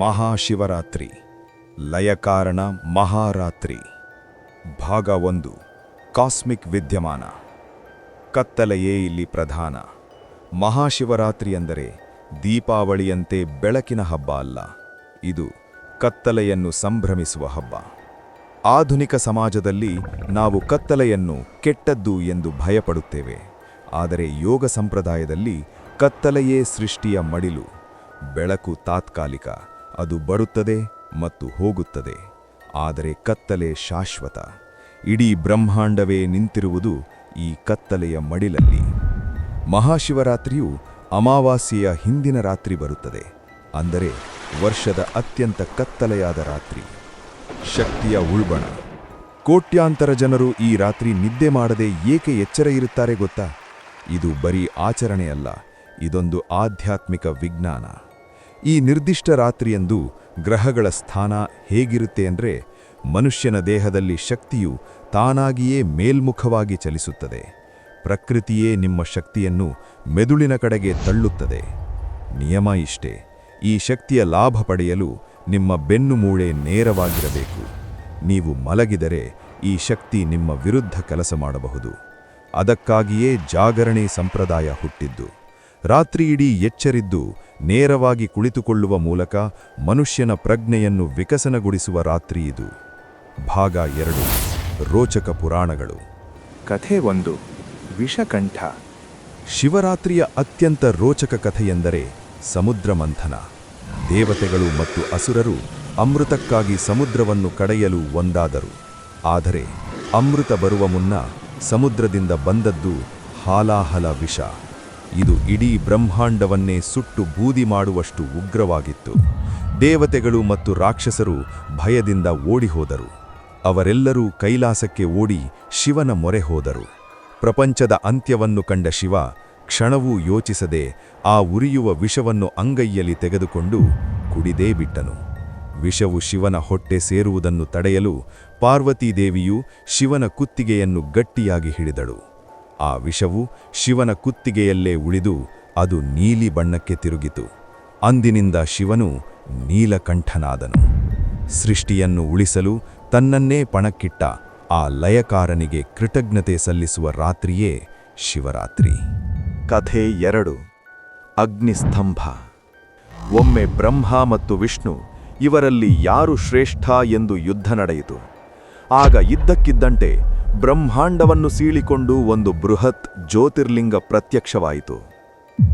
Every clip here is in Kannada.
ಮಹಾಶಿವರಾತ್ರಿ, ಲಯಕಾರಣ ಮಹಾರಾತ್ರಿ, ಭಾಗ ಒಂದು, ಕಾಸ್ಮಿಕ್ ವಿದ್ಯಮಾನ. ಕತ್ತಲೆಯೇ ಇಲ್ಲಿ ಪ್ರಧಾನ. ಮಹಾಶಿವರಾತ್ರಿ ಎಂದರೆ ದೀಪಾವಳಿಯಂತೆ ಬೆಳಕಿನ ಹಬ್ಬ ಅಲ್ಲ, ಇದು ಕತ್ತಲೆಯನ್ನು ಸಂಭ್ರಮಿಸುವ ಹಬ್ಬ. ಆಧುನಿಕ ಸಮಾಜದಲ್ಲಿ ನಾವು ಕತ್ತಲೆಯನ್ನು ಕೆಟ್ಟದ್ದು ಎಂದು ಭಯಪಡುತ್ತೇವೆ, ಆದರೆ ಯೋಗ ಸಂಪ್ರದಾಯದಲ್ಲಿ ಕತ್ತಲೆಯೇ ಸೃಷ್ಟಿಯ ಮಡಿಲು, ಬೆಳಕು ತಾತ್ಕಾಲಿಕ. ಅದು ಬರುತ್ತದೆ ಮತ್ತು ಹೋಗುತ್ತದೆ. ಆದರೆ ಕತ್ತಲೆ ಶಾಶ್ವತ. ಇಡೀ ಬ್ರಹ್ಮಾಂಡವೇ ನಿಂತಿರುವುದು ಈ ಕತ್ತಲೆಯ ಮಡಿಲಲ್ಲಿ. ಮಹಾಶಿವರಾತ್ರಿಯು ಅಮಾವಾಸ್ಯೆಯ ಹಿಂದಿನ ರಾತ್ರಿ ಬರುತ್ತದೆ. ಅಂದರೆ ವರ್ಷದ ಅತ್ಯಂತ ಕತ್ತಲೆಯಾದ ರಾತ್ರಿ. ಶಕ್ತಿಯ ಉಳ್ಬಣ. ಕೋಟ್ಯಾಂತರ ಜನರು ಈ ರಾತ್ರಿ ನಿದ್ದೆ ಮಾಡದೆ ಏಕೆ ಎಚ್ಚರ ಇರುತ್ತಾರೆ ಗೊತ್ತಾ? ಇದು ಬರೀ ಆಚರಣೆಯಲ್ಲ, ಇದೊಂದು ಆಧ್ಯಾತ್ಮಿಕ ವಿಜ್ಞಾನ. ಈ ನಿರ್ದಿಷ್ಟ ರಾತ್ರಿಯಂದು ಗ್ರಹಗಳ ಸ್ಥಾನ ಹೇಗಿರುತ್ತೆ ಅಂದರೆ ಮನುಷ್ಯನ ದೇಹದಲ್ಲಿ ಶಕ್ತಿಯು ತಾನಾಗಿಯೇ ಮೇಲ್ಮುಖವಾಗಿ ಚಲಿಸುತ್ತದೆ. ಪ್ರಕೃತಿಯೇ ನಿಮ್ಮ ಶಕ್ತಿಯನ್ನು ಮೆದುಳಿನ ಕಡೆಗೆ ತಳ್ಳುತ್ತದೆ. ನಿಯಮ ಇಷ್ಟೇ. ಈ ಶಕ್ತಿಯ ಲಾಭ ಪಡೆಯಲು ನಿಮ್ಮ ಬೆನ್ನು ಮೂಳೆ ನೇರವಾಗಿರಬೇಕು. ನೀವು ಮಲಗಿದರೆ ಈ ಶಕ್ತಿ ನಿಮ್ಮ ವಿರುದ್ಧ ಕೆಲಸ ಮಾಡಬಹುದು. ಅದಕ್ಕಾಗಿಯೇ ಜಾಗರಣೆ ಸಂಪ್ರದಾಯ ಹುಟ್ಟಿದ್ದು. ರಾತ್ರಿಯಿಡೀ ಎಚ್ಚರಿದ್ದು ನೇರವಾಗಿ ಕುಳಿತುಕೊಳ್ಳುವ ಮೂಲಕ ಮನುಷ್ಯನ ಪ್ರಜ್ಞೆಯನ್ನು ವಿಕಸನಗೊಳಿಸುವ ರಾತ್ರಿ ಇದು. ಭಾಗ ಎರಡು. ರೋಚಕ ಪುರಾಣಗಳು. ಕಥೆ ಒಂದು. ವಿಷಕಂಠ. ಶಿವರಾತ್ರಿಯ ಅತ್ಯಂತ ರೋಚಕ ಕಥೆಯೆಂದರೆ ಸಮುದ್ರ ಮಂಥನ. ದೇವತೆಗಳು ಮತ್ತು ಅಸುರರು ಅಮೃತಕ್ಕಾಗಿ ಸಮುದ್ರವನ್ನು ಕಡೆಯಲು ಒಂದಾದರು. ಆದರೆ ಅಮೃತ ಬರುವ ಮುನ್ನ ಸಮುದ್ರದಿಂದ ಬಂದದ್ದು ಹಾಲಾಹಲ ವಿಷ. ಇದು ಇಡೀ ಬ್ರಹ್ಮಾಂಡವನ್ನೇ ಸುಟ್ಟು ಬೂದಿ ಮಾಡುವಷ್ಟು ಉಗ್ರವಾಗಿತ್ತು. ದೇವತೆಗಳು ಮತ್ತು ರಾಕ್ಷಸರು ಭಯದಿಂದ ಓಡಿಹೋದರು. ಅವರೆಲ್ಲರೂ ಕೈಲಾಸಕ್ಕೆ ಓಡಿ ಶಿವನ ಮೊರೆ ಹೋದರು. ಪ್ರಪಂಚದ ಅಂತ್ಯವನ್ನು ಕಂಡ ಶಿವ ಕ್ಷಣವೂ ಯೋಚಿಸದೆ ಆ ಉರಿಯುವ ವಿಷವನ್ನು ಅಂಗೈಯಲ್ಲಿ ತೆಗೆದುಕೊಂಡು ಕುಡಿದೇ ಬಿಟ್ಟನು. ವಿಷವು ಶಿವನ ಹೊಟ್ಟೆ ಸೇರುವುದನ್ನು ತಡೆಯಲು ಪಾರ್ವತೀದೇವಿಯು ಶಿವನ ಕುತ್ತಿಗೆಯನ್ನು ಗಟ್ಟಿಯಾಗಿ ಹಿಡಿದಳು. ಆ ವಿಷವು ಶಿವನ ಕುತ್ತಿಗೆಯಲ್ಲೇ ಉಳಿದು ಅದು ನೀಲಿ ಬಣ್ಣಕ್ಕೆ ತಿರುಗಿತು. ಅಂದಿನಿಂದ ಶಿವನು ನೀಲಕಂಠನಾದನು. ಸೃಷ್ಟಿಯನ್ನು ಉಳಿಸಲು ತನ್ನನ್ನೇ ಪಣಕ್ಕಿಟ್ಟ ಆ ಲಯಕಾರನಿಗೆ ಕೃತಜ್ಞತೆ ಸಲ್ಲಿಸುವ ರಾತ್ರಿಯೇ ಶಿವರಾತ್ರಿ. ಕಥೆ ಎರಡು. ಅಗ್ನಿಸ್ತಂಭ. ಒಮ್ಮೆ ಬ್ರಹ್ಮ ಮತ್ತು ವಿಷ್ಣು ಇವರಲ್ಲಿ ಯಾರು ಶ್ರೇಷ್ಠ ಎಂದು ಯುದ್ಧ ನಡೆಯಿತು. ಆಗ ಇದ್ದಕ್ಕಿದ್ದಂತೆ ಬ್ರಹ್ಮಾಂಡವನ್ನು ಸೀಳಿಕೊಂಡು ಒಂದು ಬೃಹತ್ ಜ್ಯೋತಿರ್ಲಿಂಗ ಪ್ರತ್ಯಕ್ಷವಾಯಿತು.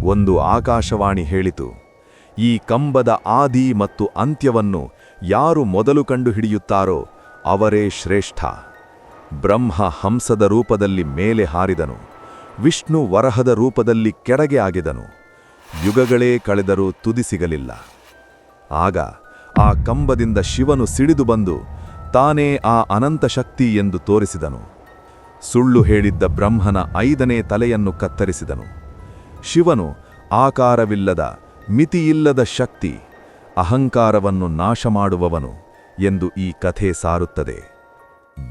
ಒಂದು ಆಕಾಶವಾಣಿ ಹೇಳಿತು, ಈ ಕಂಬದ ಆದಿ ಮತ್ತು ಅಂತ್ಯವನ್ನು ಯಾರು ಮೊದಲು ಕಂಡುಹಿಡಿಯುತ್ತಾರೋ ಅವರೇ ಶ್ರೇಷ್ಠ. ಬ್ರಹ್ಮ ಹಂಸದ ರೂಪದಲ್ಲಿ ಮೇಲೆ ಹಾರಿದನು, ವಿಷ್ಣು ವರಹದ ರೂಪದಲ್ಲಿ ಕೆಳಗೆ ಆಗಿದನು, ಯುಗಗಳೇ ಕಳೆದರೂ ತುದಿ ಸಿಗಲಿಲ್ಲ. ಆಗ ಆ ಕಂಬದಿಂದ ಶಿವನು ಸಿಡಿದು ಬಂದು ತಾನೇ ಆ ಅನಂತ ಶಕ್ತಿ ಎಂದು ತೋರಿಸಿದನು. ಸುಳ್ಳು ಹೇಳಿದ್ದ ಬ್ರಹ್ಮನ ಐದನೇ ತಲೆಯನ್ನು ಕತ್ತರಿಸಿದನು. ಶಿವನು ಆಕಾರವಿಲ್ಲದ, ಮಿತಿಯಿಲ್ಲದ ಶಕ್ತಿ, ಅಹಂಕಾರವನ್ನು ನಾಶ ಮಾಡುವವನು ಎಂದು ಈ ಕಥೆ ಸಾರುತ್ತದೆ.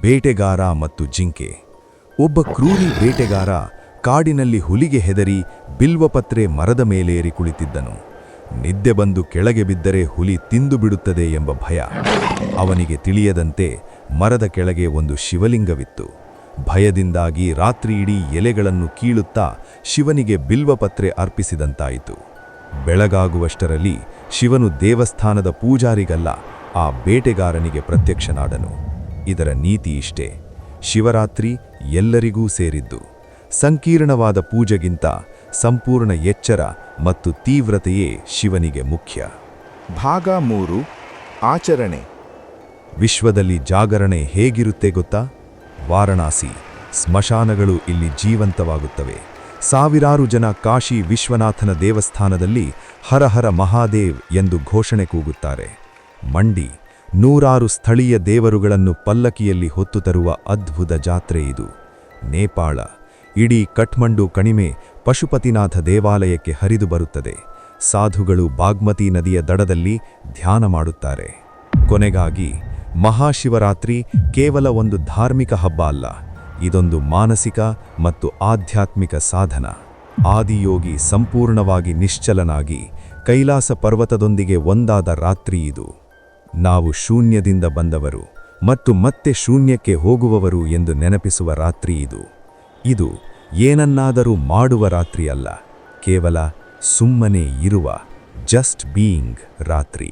ಬೇಟೆಗಾರ ಮತ್ತು ಜಿಂಕೆ. ಒಬ್ಬ ಕ್ರೂರಿ ಬೇಟೆಗಾರ ಕಾಡಿನಲ್ಲಿ ಹುಲಿಗೆ ಹೆದರಿ ಬಿಲ್ವಪತ್ರೆ ಮರದ ಮೇಲೇರಿ ಕುಳಿತಿದ್ದನು. ನಿದ್ದೆ ಬಂದು ಕೆಳಗೆ ಬಿದ್ದರೆ ಹುಲಿ ತಿಂದು ಬಿಡುತ್ತದೆ ಎಂಬ ಭಯ. ಅವನಿಗೆ ತಿಳಿಯದಂತೆ ಮರದ ಕೆಳಗೆ ಒಂದು ಶಿವಲಿಂಗವಿತ್ತು. ಭಯದಿಂದಾಗಿ ರಾತ್ರಿಯಿಡೀ ಎಲೆಗಳನ್ನು ಕೀಳುತ್ತಾ ಶಿವನಿಗೆ ಬಿಲ್ವಪತ್ರೆ ಅರ್ಪಿಸಿದಂತಾಯಿತು. ಬೆಳಗಾಗುವಷ್ಟರಲ್ಲಿ ಶಿವನು ದೇವಸ್ಥಾನದ ಪೂಜಾರಿಗಲ್ಲ, ಆ ಬೇಟೆಗಾರನಿಗೆ ಪ್ರತ್ಯಕ್ಷನಾದನು. ಇದರ ನೀತಿ ಇಷ್ಟೇ. ಶಿವರಾತ್ರಿ ಎಲ್ಲರಿಗೂ ಸೇರಿದ್ದು. ಸಂಕೀರ್ಣವಾದ ಪೂಜೆಗಿಂತ ಸಂಪೂರ್ಣ ಎಚ್ಚರ ಮತ್ತು ತೀವ್ರತೆಯೇ ಶಿವನಿಗೆ ಮುಖ್ಯ. ಭಾಗ ಮೂರು. ಆಚರಣೆ. ವಿಶ್ವದಲ್ಲಿ ಜಾಗರಣೆ ಹೇಗಿರುತ್ತೆ ಗೊತ್ತಾ? ವಾರಣಾಸಿ ಸ್ಮಶಾನಗಳು ಇಲ್ಲಿ ಜೀವಂತವಾಗುತ್ತವೆ. ಸಾವಿರಾರು ಜನ ಕಾಶಿ ವಿಶ್ವನಾಥನ ದೇವಸ್ಥಾನದಲ್ಲಿ ಹರಹರ ಮಹಾದೇವ್ ಎಂದು ಘೋಷಣೆ ಕೂಗುತ್ತಾರೆ. ಮಂಡಿ, ನೂರಾರು ಸ್ಥಳೀಯ ದೇವರುಗಳನ್ನು ಪಲ್ಲಕಿಯಲ್ಲಿ ಹೊತ್ತು ತರುವ ಅದ್ಭುತ ಜಾತ್ರೆ ಇದು. ನೇಪಾಳ, ಇಡೀ ಕಠ್ಮಂಡು ಕಣಿಮೆ ಪಶುಪತಿನಾಥ ದೇವಾಲಯಕ್ಕೆ ಹರಿದು ಬರುತ್ತದೆ. ಸಾಧುಗಳು ಬಾಗ್ಮತಿ ನದಿಯ ದಡದಲ್ಲಿ ಧ್ಯಾನ ಮಾಡುತ್ತಾರೆ. ಕೊನೆಗಾಗಿ ಮಹಾಶಿವರಾತ್ರಿ ಕೇವಲ ಒಂದು ಧಾರ್ಮಿಕ ಹಬ್ಬ ಅಲ್ಲ, ಇದೊಂದು ಮಾನಸಿಕ ಮತ್ತು ಆಧ್ಯಾತ್ಮಿಕ ಸಾಧನ. ಆದಿಯೋಗಿ ಸಂಪೂರ್ಣವಾಗಿ ನಿಶ್ಚಲನಾಗಿ ಕೈಲಾಸ ಪರ್ವತದೊಂದಿಗೆ ಒಂದಾದ ರಾತ್ರಿ ಇದು. ನಾವು ಶೂನ್ಯದಿಂದ ಬಂದವರು ಮತ್ತು ಮತ್ತೆ ಶೂನ್ಯಕ್ಕೆ ಹೋಗುವವರು ಎಂದು ನೆನಪಿಸುವ ರಾತ್ರಿ ಇದು. ಇದು ಏನನ್ನಾದರೂ ಮಾಡುವ ರಾತ್ರಿಯಲ್ಲ ಕೇವಲ ಸುಮ್ಮನೆ ಇರುವ ಜಸ್ಟ್ ಬೀಯಿಂಗ್ ರಾತ್ರಿ.